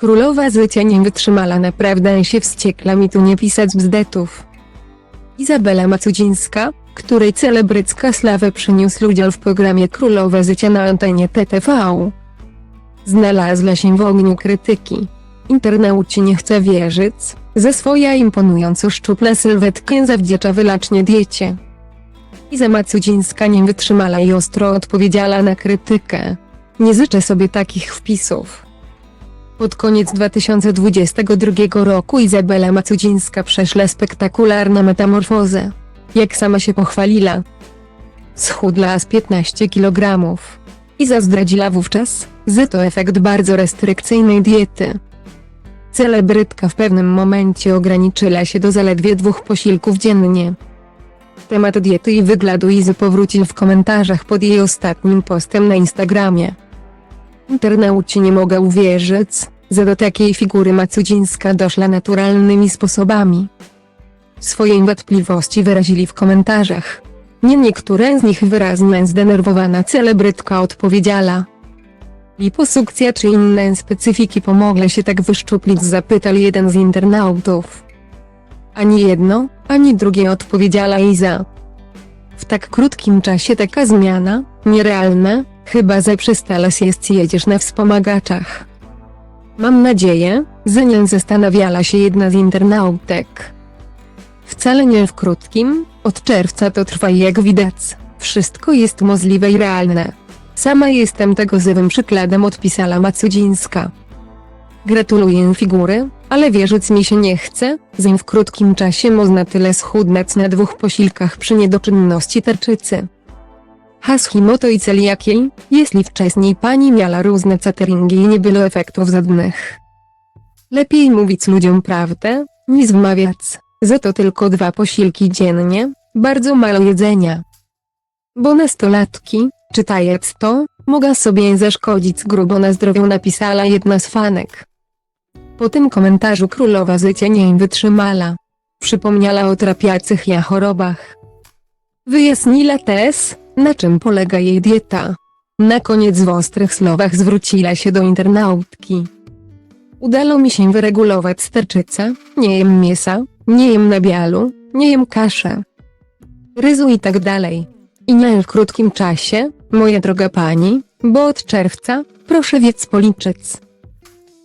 Królowa Zycia nie wytrzymała naprawdę się wściekla mi tu nie pisać bzdetów. Izabela Macudzińska, której celebrycka sławę przyniósł udział w programie Królowa Zycia na antenie TTV. Znalazła się w ogniu krytyki. Internauci nie chce wierzyć, ze swoja imponująco szczupłe sylwetkę zawdzięcza wylacznie diecie. Iza Macudzińska nie wytrzymała i ostro odpowiedziała na krytykę. Nie życzę sobie takich wpisów. Pod koniec 2022 roku Izabela Macudzińska przeszła spektakularną metamorfozę. Jak sama się pochwaliła. Schudła z 15 kg. Iza zdradziła wówczas, że to efekt bardzo restrykcyjnej diety. Celebrytka w pewnym momencie ograniczyła się do zaledwie dwóch posiłków dziennie. Temat diety i wyglądu Izy powrócił w komentarzach pod jej ostatnim postem na Instagramie. Internauci nie mogą uwierzyć, że do takiej figury Macudzińska doszła naturalnymi sposobami. Swoje wątpliwości wyrazili w komentarzach. Nie niektóre z nich wyraźnie zdenerwowana celebrytka odpowiedziała. Liposukcja czy inne specyfiki pomogły się tak wyszczuplić zapytał jeden z internautów. Ani jedno, ani drugie odpowiedziała Iza. W tak krótkim czasie taka zmiana, nierealna, chyba za przestalas jest jedziesz na wspomagaczach. Mam nadzieję, że nie zastanawiała się jedna z internautek. Wcale nie w krótkim, od czerwca to trwa i jak widać, wszystko jest możliwe i realne. Sama jestem tego żywym przykładem odpisała Macudzińska. Gratuluję figury, ale wierzyć mi się nie chce, że w krótkim czasie można tyle schudnąć na dwóch posiłkach przy niedoczynności tarczycy. Hashimoto i celiakiej, jeśli wcześniej pani miała różne cateringi i nie było efektów żadnych. Lepiej mówić ludziom prawdę, niż wmawiać, że to tylko dwa posiłki dziennie, bardzo mało jedzenia. Bo nastolatki, czytając to, mogą sobie zaszkodzić grubo na zdrowiu napisała jedna z fanek. Po tym komentarzu królowa życia nie wytrzymała. Przypomniała o trapiacych ja chorobach. Wyjaśniła też, na czym polega jej dieta. Na koniec w ostrych słowach zwróciła się do internautki. Udało mi się wyregulować sterczycę, nie jem mięsa, nie jem nabialu, nie jem kaszę. Ryzu i tak dalej. I nie w krótkim czasie, moja droga pani, bo od czerwca, proszę więc policzyć.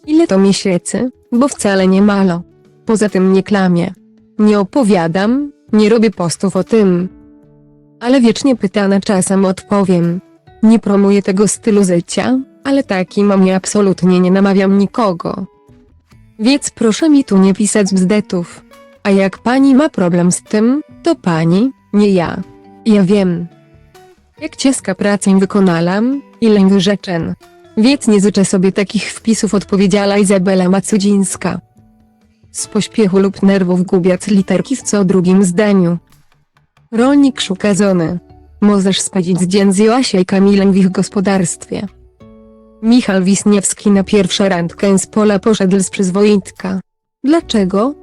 Ile to miesięcy, bo wcale nie malo. Poza tym nie klamię. Nie opowiadam, nie robię postów o tym. Ale wiecznie pytana czasem odpowiem. Nie promuję tego stylu życia, ale taki mam i absolutnie nie namawiam nikogo. Więc proszę mi tu nie pisać bzdetów. A jak pani ma problem z tym, to pani, nie ja. Ja wiem. Jak ciężka pracę wykonałam, ile wyrzeczeń. Więc nie życzę sobie takich wpisów odpowiedziała Izabela Macudzińska. Z pośpiechu lub nerwów gubiąc literki w co drugim zdaniu. Rolnik szuka żony. Możesz spędzić dzień z Joasią i Kamilem w ich gospodarstwie. Michał Wisniewski na pierwszą randkę z pola poszedł z przyzwoitka. Dlaczego?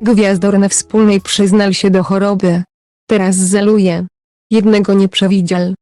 Gwiazdor na wspólnej przyznał się do choroby. Teraz zaluje. Jednego nie przewidział.